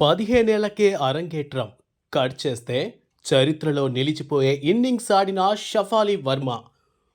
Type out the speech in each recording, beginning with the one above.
పదిహేనేళ్ళకే అరంగేట్రం. కట్ చేస్తే చరిత్రలో నిలిచిపోయే ఇన్నింగ్స్ ఆడిన షఫాలి వర్మ.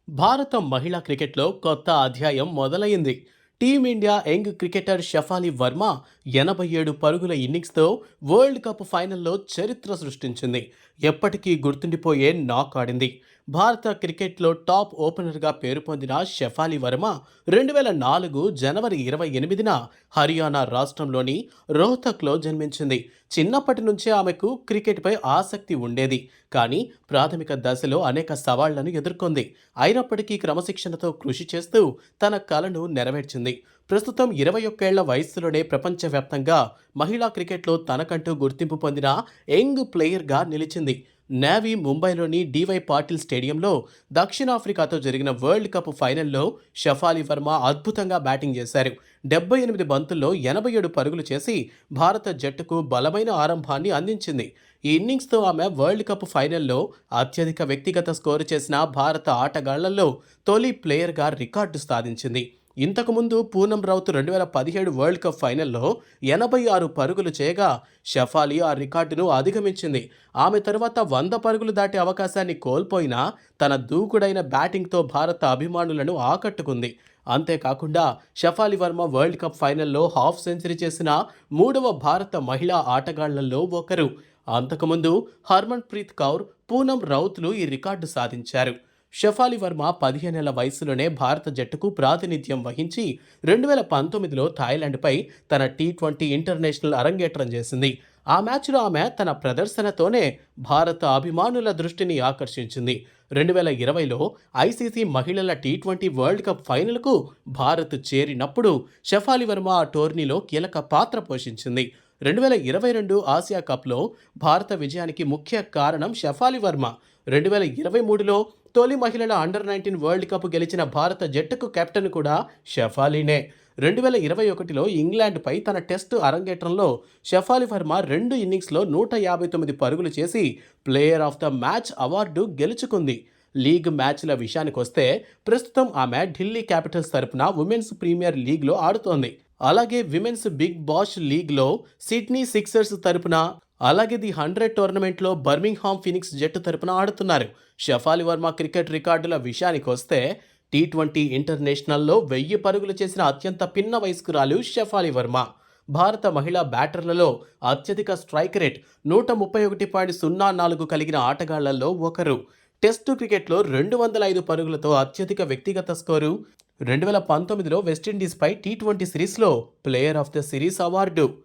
భారత మహిళా క్రికెట్లో కొత్త అధ్యాయం మొదలైంది. Team India young cricketer Shafali Verma ఎనభై ఏడు పరుగుల ఇన్నింగ్స్తో వరల్డ్ కప్ ఫైనల్లో చరిత్ర సృష్టించింది. ఎప్పటికీ గుర్తుండిపోయే నాక్ ఆడింది. భారత క్రికెట్లో టాప్ ఓపెనర్గా పేరు పొందిన షెఫాలి వర్మ రెండు వేల నాలుగు జనవరి ఇరవై ఎనిమిదిన హర్యానా రాష్ట్రంలోని రోహ్తక్లో జన్మించింది. చిన్నప్పటి నుంచే ఆమెకు క్రికెట్పై ఆసక్తి ఉండేది. కానీ ప్రాథమిక దశలో అనేక సవాళ్ళను ఎదుర్కొంది. అయినప్పటికీ క్రమశిక్షణతో కృషి చేస్తూ తన కలను నెరవేర్చింది. ప్రస్తుతం ఇరవై ఒక్కేళ్ళ వయస్సులోనే ప్రపంచవ్యాప్తంగా మహిళా క్రికెట్లో తనకంటూ గుర్తింపు పొందిన యంగ్ ప్లేయర్గా నిలిచింది. నావీ ముంబైలోని డివై పాటిల్ స్టేడియంలో దక్షిణాఫ్రికాతో జరిగిన వరల్డ్ కప్ ఫైనల్లో షఫాలి వర్మ అద్భుతంగా బ్యాటింగ్ చేశారు. డెబ్బై ఎనిమిది బంతుల్లో ఎనభై ఏడు పరుగులు చేసి భారత జట్టుకు బలమైన ఆరంభాన్ని అందించింది. ఈ ఇన్నింగ్స్తో ఆమె వరల్డ్ కప్ ఫైనల్లో అత్యధిక వ్యక్తిగత స్కోరు చేసిన భారత ఆటగాళ్ళలో తొలి ప్లేయర్గా రికార్డు సాధించింది. ఇంతకుముందు పూనం రౌత్ రెండు వేల పదిహేడు వరల్డ్ కప్ ఫైనల్లో ఎనభై ఆరు పరుగులు చేయగా షఫాలి ఆ రికార్డును అధిగమించింది. ఆమె తరువాత వంద పరుగులు దాటే అవకాశాన్ని కోల్పోయినా తన దూకుడైన బ్యాటింగ్తో భారత అభిమానులను ఆకట్టుకుంది. అంతేకాకుండా షఫాలి వర్మ వరల్డ్ కప్ ఫైనల్లో హాఫ్ సెంచరీ చేసిన మూడవ భారత మహిళా ఆటగాళ్ళలో ఒకరు. అంతకుముందు హర్మన్ ప్రీత్ కౌర్ పూనం రౌత్లు ఈ రికార్డు సాధించారు. షఫాలి వర్మ పదిహేనేళ్ళ వయసులోనే భారత జట్టుకు ప్రాతినిధ్యం వహించి రెండు వేల పంతొమ్మిదిలో థాయిలాండ్పై తన టీ ట్వంటీ ఇంటర్నేషనల్ అరంగేట్రం చేసింది. ఆ మ్యాచ్లో ఆమె తన ప్రదర్శనతోనే భారత అభిమానుల దృష్టిని ఆకర్షించింది. రెండు వేల ఇరవైలో ఐసీసీ మహిళల టీ ట్వంటీ వరల్డ్ కప్ ఫైనల్కు భారత్ చేరినప్పుడు షఫాలి వర్మ ఆ టోర్నీలో కీలక పాత్ర పోషించింది. రెండు వేల ఇరవై రెండు ఆసియా కప్లో భారత విజయానికి ముఖ్య కారణం షఫాలి వర్మ. రెండు వేల ఇరవై మూడులో తొలి మహిళల అండర్ నైన్టీన్ వరల్డ్ కప్ గెలిచిన భారత జట్టుకు కెప్టెన్ కూడా షఫాలీనే. రెండు వేల ఇరవై ఒకటిలో ఇంగ్లాండ్పై తన టెస్టు అరంగేట్రంలో షఫాలి వర్మ రెండు ఇన్నింగ్స్లో నూట యాభై తొమ్మిది పరుగులు చేసి player of the match award గెలుచుకుంది. లీగ్ మ్యాచ్ల విషయానికి వస్తే ప్రస్తుతం ఆమె ఢిల్లీ క్యాపిటల్స్ తరపున ఉమెన్స్ ప్రీమియర్ లీగ్లో ఆడుతోంది. అలాగే విమెన్స్ బిగ్ బాష్ లీగ్లో సిడ్నీ సిక్సర్స్ తరపున అలాగే ది హండ్రెడ్ టోర్నమెంట్లో బర్మింగ్హామ్ ఫినిక్స్ జట్టు తరపున ఆడుతున్నారు. షఫాలి వర్మ క్రికెట్ రికార్డుల విషయానికి వస్తే టీ ట్వంటీ ఇంటర్నేషనల్లో వెయ్యి పరుగులు చేసిన అత్యంత పిన్న వయస్కురాలు షఫాలి వర్మ. భారత మహిళా బ్యాటర్లలో అత్యధిక స్ట్రైక్ రేట్ నూట ముప్పై ఒకటి పాయింట్ సున్నా నాలుగు కలిగిన ఆటగాళ్ళలో ఒకరు. టెస్టు క్రికెట్లో రెండు వందల ఐదు పరుగులతో అత్యధిక వ్యక్తిగత స్కోరు రెండు వేల పంతొమ్మిదిలో వెస్టిండీస్పై టీ ట్వంటీ సిరీస్లో player of the series award.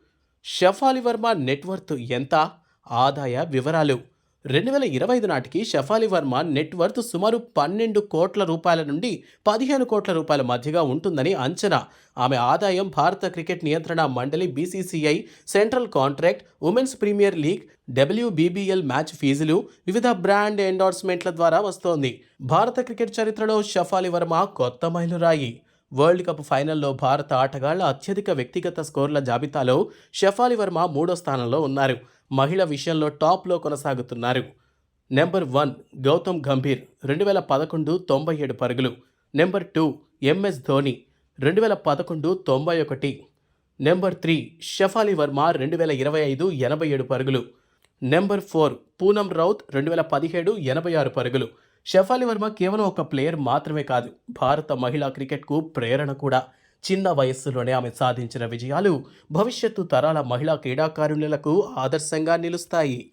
Shafali Verma net worth ఎంత? ఆదాయ వివరాలు. రెండు వేల ఇరవై ఐదు నాటికి షఫాలి వర్మ నెట్వర్త్ సుమారు పన్నెండు కోట్ల రూపాయల నుండి పదిహేను కోట్ల రూపాయల మధ్యగా ఉంటుందని అంచనా. ఆమె ఆదాయం భారత క్రికెట్ నియంత్రణ మండలి BCCI central contract Women's Premier League WBBL match ఫీజులు వివిధ బ్రాండ్ ఎండార్స్మెంట్ల ద్వారా వస్తోంది. భారత క్రికెట్ చరిత్రలో షఫాలి వర్మ కొత్త మైలురాయి. వరల్డ్ కప్ ఫైనల్లో భారత ఆటగాళ్ళ అత్యధిక వ్యక్తిగత స్కోర్ల జాబితాలో షఫాలి వర్మ మూడో స్థానంలో ఉన్నారు. మహిళ విషయంలో టాప్లో కొనసాగుతున్నారు. నెంబర్ వన్ గౌతమ్ గంభీర్ రెండు వేల పదకొండు తొంభై ఏడు పరుగులు. నెంబర్ టూ ఎంఎస్ ధోని రెండు వేల పదకొండు తొంభై ఒకటి. నెంబర్ త్రీ షఫాలి వర్మ రెండు వేల ఇరవై ఐదు ఎనభై ఏడు పరుగులు. నెంబర్ ఫోర్ పూనం రౌత్ రెండు వేల పదిహేడు ఎనభై ఆరు పరుగులు. షఫాలి వర్మ కేవలం ఒక ప్లేయర్ మాత్రమే కాదు భారత మహిళా క్రికెట్కు ప్రేరణ కూడా. చిన్న వయస్సులోనే ఆమె సాధించిన విజయాలు భవిష్యత్తు తరాల మహిళా క్రీడాకారులకు ఆదర్శంగా నిలుస్తాయి.